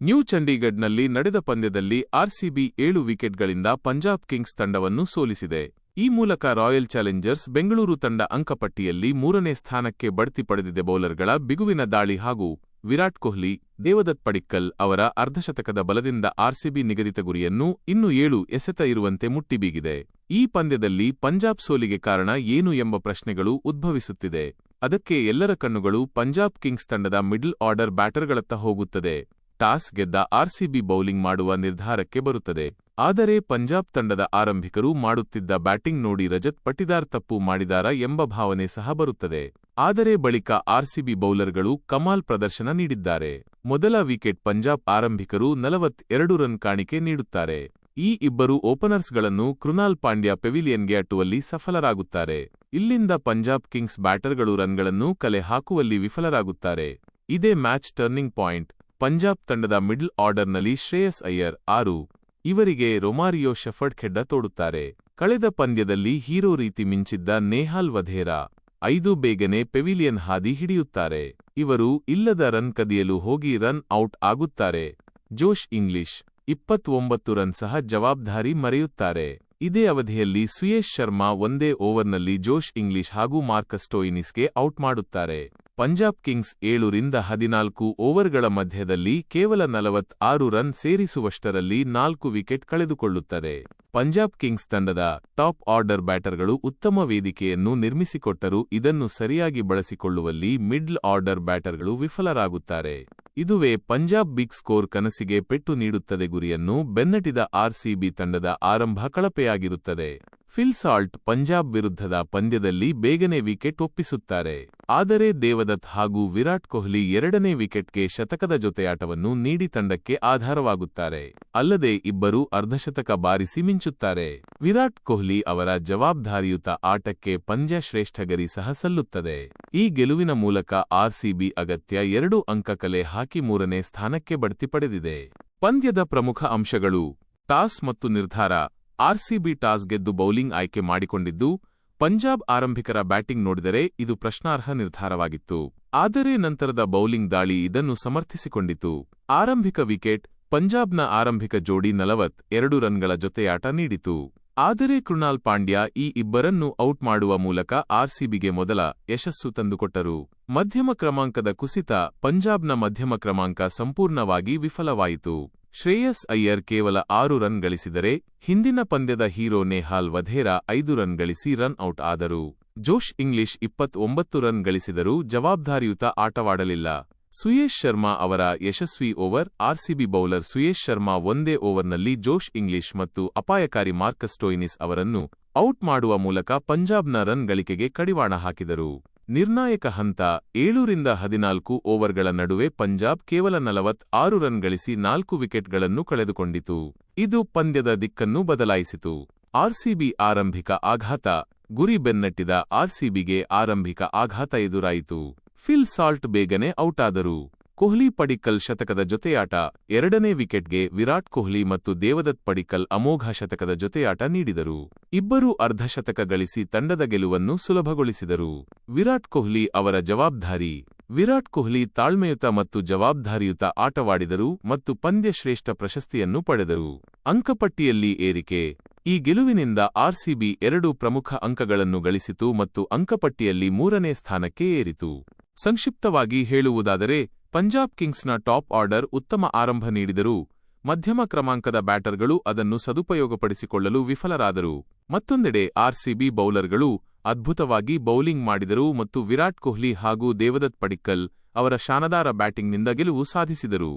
New ಚಂಡೀಗಢ್ನಲ್ಲಿ ನಡೆದ ಪಂದ್ಯದಲ್ಲಿ RCB ಏಳು ವಿಕೆಟ್ಗಳಿಂದ ಪಂಜಾಬ್ ಕಿಂಗ್ಸ್ ತಂಡವನ್ನು ಸೋಲಿಸಿದೆ. ಈ ಮೂಲಕ ರಾಯಲ್ ಚಾಲೆಂಜರ್ಸ್ ಬೆಂಗಳೂರು ತಂಡ ಅಂಕಪಟ್ಟಿಯಲ್ಲಿ ಮೂರನೇ ಸ್ಥಾನಕ್ಕೆ ಬಡ್ತಿ ಪಡೆದಿದೆ ಬೌಲರ್ಗಳ ಬಿಗುವಿನ ದಾಳಿ ಹಾಗೂ ವಿರಾಟ್ ಕೊಹ್ಲಿ, ದೇವದತ್ ಪಡಿಕ್ಕಲ್ ಅವರ ಅರ್ಧಶತಕದ ಬಲದಿಂದ ಆರ್ಸಿಬಿ ನಿಗದಿತ ಗುರಿಯನ್ನು ಇನ್ನು ಏಳು ಎಸೆತ ಇರುವಂತೆ ಮುಟ್ಟಿಬೀಗಿದೆ. ಈ ಪಂದ್ಯದಲ್ಲಿ ಪಂಜಾಬ್ ಸೋಲಿಗೆ ಕಾರಣ ಏನು ಎಂಬ ಪ್ರಶ್ನೆಗಳು ಉದ್ಭವಿಸುತ್ತಿದೆ. ಅದಕ್ಕೆ ಎಲ್ಲರ ಕಣ್ಣುಗಳು ಪಂಜಾಬ್ ಕಿಂಗ್ಸ್ ತಂಡದ ಮಿಡ್ಲ್ ಆರ್ಡರ್ ಬ್ಯಾಟರ್ಗಳತ್ತ ಹೋಗುತ್ತದೆ. ಟಾಸ್ ಗೆದ್ದ ಆರ್ಸಿಬಿ ಬೌಲಿಂಗ್ ಮಾಡುವ ನಿರ್ಧಾರಕ್ಕೆ ಬರುತ್ತದೆ. ಆದರೆ ಪಂಜಾಬ್ ತಂಡದ ಆರಂಭಿಕರು ಮಾಡುತ್ತಿದ್ದ ಬ್ಯಾಟಿಂಗ್ ನೋಡಿ ರಜತ್ ಪಟಿದಾರ್ ತಪ್ಪು ಮಾಡಿದಾರ ಎಂಬ ಭಾವನೆ ಸಹ ಬರುತ್ತದೆ. ಆದರೆ ಬಳಿಕ ಆರ್ಸಿಬಿ ಬೌಲರ್ಗಳು ಕಮಾಲ್ ಪ್ರದರ್ಶನ ನೀಡಿದ್ದಾರೆ. ಮೊದಲ ವಿಕೆಟ್ ಪಂಜಾಬ್ ಆರಂಭಿಕರು ನಲವತ್ತೆರಡು ರನ್ ಕಾಣಿಕೆ ನೀಡುತ್ತಾರೆ. ಈ ಇಬ್ಬರು ಓಪನರ್ಸ್ಗಳನ್ನು ಕೃನಾಲ್ ಪಾಂಡ್ಯ ಪೆವಿಲಿಯನ್ಗೆ ಅಟ್ಟುವಲ್ಲಿ ಸಫಲರಾಗುತ್ತಾರೆ. ಇಲ್ಲಿಂದ ಪಂಜಾಬ್ ಕಿಂಗ್ಸ್ ಬ್ಯಾಟರ್ಗಳು ರನ್ಗಳನ್ನು ಕಲೆ ಹಾಕುವಲ್ಲಿ ವಿಫಲರಾಗುತ್ತಾರೆ. ಇದೇ ಮ್ಯಾಚ್ ಟರ್ನಿಂಗ್ ಪಾಯಿಂಟ್. ಪಂಜಾಬ್ ತಂಡದ ಮಿಡ್ಲ್ ಆರ್ಡರ್ನಲ್ಲಿ ಶ್ರೇಯಸ್ ಅಯ್ಯರ್ ಆರು. ಇವರಿಗೆ ರೊಮಾರಿಯೋ ಶೆಫರ್ಡ್ ಖೆಡ್ಡ ತೋಡುತ್ತಾರೆ. ಕಳೆದ ಪಂದ್ಯದಲ್ಲಿ ಹೀರೋ ರೀತಿ ಮಿಂಚಿದ್ದ ನೇಹಾಲ್ ವಧೇರಾ ಐದು ಬೇಗನೆ ಪೆವಿಲಿಯನ್ ಹಾದಿ ಹಿಡಿಯುತ್ತಾರೆ. ಇವರು ಇಲ್ಲದ ರನ್ ಕದಿಯಲು ಹೋಗಿ ರನ್ ಔಟ್ ಆಗುತ್ತಾರೆ. ಜೋಶ್ ಇಂಗ್ಲಿಷ್ ಇಪ್ಪತ್ತೊಂಬತ್ತು ರನ್ ಸಹ ಜವಾಬ್ದಾರಿ ಮರೆಯುತ್ತಾರೆ. ಇದೇ ಅವಧಿಯಲ್ಲಿ ಸುಯೇಶ್ ಶರ್ಮಾ ಒಂದೇ ಓವರ್ನಲ್ಲಿ ಜೋಶ್ ಇಂಗ್ಲಿಷ್ ಹಾಗೂ ಮಾರ್ಕಸ್ ಟೋಯಿನಿಸ್ಗೆ ಔಟ್ ಮಾಡುತ್ತಾರೆ. ಪಂಜಾಬ್ ಕಿಂಗ್ಸ್ ಏಳರಿಂದ ಹದಿನಾಲ್ಕು ಓವರ್ಗಳ ಮಧ್ಯದಲ್ಲಿ ಕೇವಲ ನಲವತ್ ಆರು ರನ್ ಸೇರಿಸುವಷ್ಟರಲ್ಲಿ ನಾಲ್ಕು ವಿಕೆಟ್ ಕಳೆದುಕೊಳ್ಳುತ್ತದೆ. ಪಂಜಾಬ್ ಕಿಂಗ್ಸ್ ತಂಡದ ಟಾಪ್ ಆರ್ಡರ್ ಬ್ಯಾಟರ್ಗಳು ಉತ್ತಮ ವೇದಿಕೆಯನ್ನು ನಿರ್ಮಿಸಿಕೊಟ್ಟರೂ ಇದನ್ನು ಸರಿಯಾಗಿ ಬಳಸಿಕೊಳ್ಳುವಲ್ಲಿ ಮಿಡ್ಲ್ ಆರ್ಡರ್ ಬ್ಯಾಟರ್ಗಳು ವಿಫಲರಾಗುತ್ತಾರೆ. ಇದುವೇ ಪಂಜಾಬ್ ಬಿಗ್ ಸ್ಕೋರ್ ಕನಸಿಗೆ ಪೆಟ್ಟು ನೀಡುತ್ತದೆ ಗುರಿಯನ್ನು ಬೆನ್ನಟಿದ ಆರ್ಸಿಬಿ ತಂಡದ ಆರಂಭ ಕಳಪೆಯಾಗಿರುತ್ತದೆ. ಫಿಲ್ ಸಾಲ್ಟ್ ಪಂಜಾಬ್ ವಿರುದ್ಧದ ಪಂದ್ಯದಲ್ಲಿ ಬೇಗನೆ ವಿಕೆಟ್ ಒಪ್ಪಿಸುತ್ತಾರೆ. ಆದರೆ ದೇವದತ್ ಹಾಗೂ ವಿರಾಟ್ ಕೊಹ್ಲಿ ಎರಡನೇ ವಿಕೆಟ್ಗೆ ಶತಕದ ಜೊತೆಯಾಟವನ್ನು ನೀಡಿ ತಂಡಕ್ಕೆ ಆಧಾರವಾಗುತ್ತಾರೆ. ಅಲ್ಲದೆ ಇಬ್ಬರೂ ಅರ್ಧಶತಕ ಬಾರಿಸಿ ಮಿಂಚುತ್ತಾರೆ. ವಿರಾಟ್ ಕೊಹ್ಲಿ ಅವರ ಜವಾಬ್ದಾರಿಯುತ ಆಟಕ್ಕೆ ಪಂದ್ಯ ಶ್ರೇಷ್ಠಗರಿ ಸಹ ಸಲ್ಲುತ್ತದೆ. ಈ ಗೆಲುವಿನ ಮೂಲಕ ಆರ್ಸಿಬಿ ಅಗತ್ಯ ಎರಡು ಅಂಕ ಕಲೆ ಹಾಕಿ ಮೂರನೇ ಸ್ಥಾನಕ್ಕೆ ಬಡ್ತಿ ಪಡೆದಿದೆ. ಪಂದ್ಯದ ಪ್ರಮುಖ ಅಂಶಗಳು ಟಾಸ್ ಮತ್ತು ನಿರ್ಧಾರ. ಆರ್ಸಿಬಿ ಟಾಸ್ ಗೆದ್ದು ಬೌಲಿಂಗ್ ಆಯ್ಕೆ ಮಾಡಿಕೊಂಡಿದ್ದು, ಪಂಜಾಬ್ ಆರಂಭಿಕರ ಬ್ಯಾಟಿಂಗ್ ನೋಡಿದರೆ ಇದು ಪ್ರಶ್ನಾರ್ಹ ನಿರ್ಧಾರವಾಗಿತ್ತು. ಆದರೆ ನಂತರದ ಬೌಲಿಂಗ್ ದಾಳಿ ಇದನ್ನು ಸಮರ್ಥಿಸಿಕೊಂಡಿತು. ಆರಂಭಿಕ ವಿಕೆಟ್, ಪಂಜಾಬ್ನ ಆರಂಭಿಕ ಜೋಡಿ ನಲವತ್ ಎರಡು ರನ್ಗಳ ಜೊತೆಯಾಟ ನೀಡಿತು. ಆದರೆ ಕೃಣಾಲ್ ಪಾಂಡ್ಯ ಈ ಇಬ್ಬರನ್ನು ಔಟ್ ಮಾಡುವ ಮೂಲಕ ಆರ್ಸಿಬಿಗೆ ಮೊದಲ ಯಶಸ್ಸು ತಂದುಕೊಟ್ಟರು. ಮಧ್ಯಮ ಕ್ರಮಾಂಕದ ಕುಸಿತ ಪಂಜಾಬ್ನ ಮಧ್ಯಮ ಕ್ರಮಾಂಕ ಸಂಪೂರ್ಣವಾಗಿ ವಿಫಲವಾಯಿತು. ಶ್ರೇಯಸ್ ಅಯ್ಯರ್ ಕೇವಲ ಆರು ರನ್ ಗಳಿಸಿದರೆ ಹಿಂದಿನ ಪಂದ್ಯದ ಹೀರೋ ನೇಹಾಲ್ ವಧೇರಾ ಐದು ರನ್ ಗಳಿಸಿ ರನ್ ಔಟ್ ಆದರು. ಜೋಶ್ ಇಂಗ್ಲಿಷ್ ಇಪ್ಪತ್ತೊಂಬತ್ತು ರನ್ ಗಳಿಸಿದರೂ ಜವಾಬ್ದಾರಿಯುತ ಆಟವಾಡಲಿಲ್ಲ. ಸುಯೇಶ್ ಶರ್ಮಾ ಅವರ ಯಶಸ್ವಿ over, RCB bowler Suyash Sharma ಒಂದೇ ಓವರ್ನಲ್ಲಿ ಜೋಶ್ ಇಂಗ್ಲಿಷ್ ಮತ್ತು ಅಪಾಯಕಾರಿ ಮಾರ್ಕಸ್ಟೋಯಿನಿಸ್ ಅವರನ್ನು ಔಟ್ ಮಾಡುವ ಮೂಲಕ ಪಂಜಾಬ್ನ ರನ್ ಗಳಿಕೆಗೆ ಕಡಿವಾಣ ಹಾಕಿದರು. ನಿರ್ಣಾಯಕ ಹಂತ ಏಳೂರಿಂದ ಹದಿನಾಲ್ಕು ಓವರ್ಗಳ ನಡುವೆ ಪಂಜಾಬ್ ಕೇವಲ ನಲವತ್ ಆರು ರನ್ ಗಳಿಸಿ ನಾಲ್ಕು ವಿಕೆಟ್ಗಳನ್ನು ಕಳೆದುಕೊಂಡಿತು. ಇದು ಪಂದ್ಯದ ದಿಕ್ಕನ್ನು ಬದಲಾಯಿಸಿತು. ಆರ್ಸಿಬಿ ಆರಂಭಿಕ ಆಘಾತ, ಗುರಿ ಬೆನ್ನಟ್ಟಿದ ಆರ್ಸಿಬಿಗೆ ಆರಂಭಿಕ ಆಘಾತ ಎದುರಾಯಿತು. ಫಿಲ್ ಸಾಲ್ಟ್ ಬೇಗನೆ ಔಟಾದರು. ಕೊಹ್ಲಿ ಪಡಿಕ್ಕಲ್ ಶತಕದ ಜೊತೆಯಾಟ ಎರಡನೇ ವಿಕೆಟ್ಗೆ ವಿರಾಟ್ ಕೊಹ್ಲಿ ಮತ್ತು ದೇವದತ್ ಪಡಿಕ್ಕಲ್ ಅಮೋಘ ಶತಕದ ಜೊತೆಯಾಟ ನೀಡಿದರು. ಇಬ್ಬರೂ ಅರ್ಧಶತಕ ಗಳಿಸಿ ತಂಡದ ಗೆಲುವನ್ನು ಸುಲಭಗೊಳಿಸಿದರು. ವಿರಾಟ್ ಕೊಹ್ಲಿ ಅವರ ಜವಾಬ್ದಾರಿ. ವಿರಾಟ್ ಕೊಹ್ಲಿ ತಾಳ್ಮೆಯುತ ಮತ್ತು ಜವಾಬ್ದಾರಿಯುತ ಆಟವಾಡಿದರು ಮತ್ತು ಪಂದ್ಯಶ್ರೇಷ್ಠ ಪ್ರಶಸ್ತಿಯನ್ನು ಪಡೆದರು. ಅಂಕಪಟ್ಟಿಯಲ್ಲಿ ಏರಿಕೆ. ಈ ಗೆಲುವಿನಿಂದ ಆರ್ಸಿಬಿ ಎರಡು ಪ್ರಮುಖ ಅಂಕಗಳನ್ನು ಗಳಿಸಿತು ಮತ್ತು ಅಂಕಪಟ್ಟಿಯಲ್ಲಿ ಮೂರನೇ ಸ್ಥಾನಕ್ಕೆ ಏರಿತು. ಸಂಕ್ಷಿಪ್ತವಾಗಿ ಹೇಳುವುದಾದರೆ ಪಂಜಾಬ್ ಕಿಂಗ್ಸ್ನ ಟಾಪ್ ಆರ್ಡರ್ ಉತ್ತಮ ಆರಂಭ ನೀಡಿದರೂ, ಮಧ್ಯಮ ಕ್ರಮಾಂಕದ ಬ್ಯಾಟರ್ಗಳು ಅದನ್ನು ಸದುಪಯೋಗಪಡಿಸಿಕೊಳ್ಳಲು ವಿಫಲರಾದರು. ಮತ್ತೊಂದೆಡೆ ಆರ್ಸಿಬಿ ಬೌಲರ್ಗಳು ಅದ್ಭುತವಾಗಿ ಬೌಲಿಂಗ್ ಮಾಡಿದರು ಮತ್ತು ವಿರಾಟ್ ಕೊಹ್ಲಿ ಹಾಗೂ ದೇವದತ್ ಪಡಿಕ್ಕಲ್ ಅವರ ಶಾನದಾರ ಬ್ಯಾಟಿಂಗ್ನಿಂದ ಗೆಲುವು ಸಾಧಿಸಿದರು.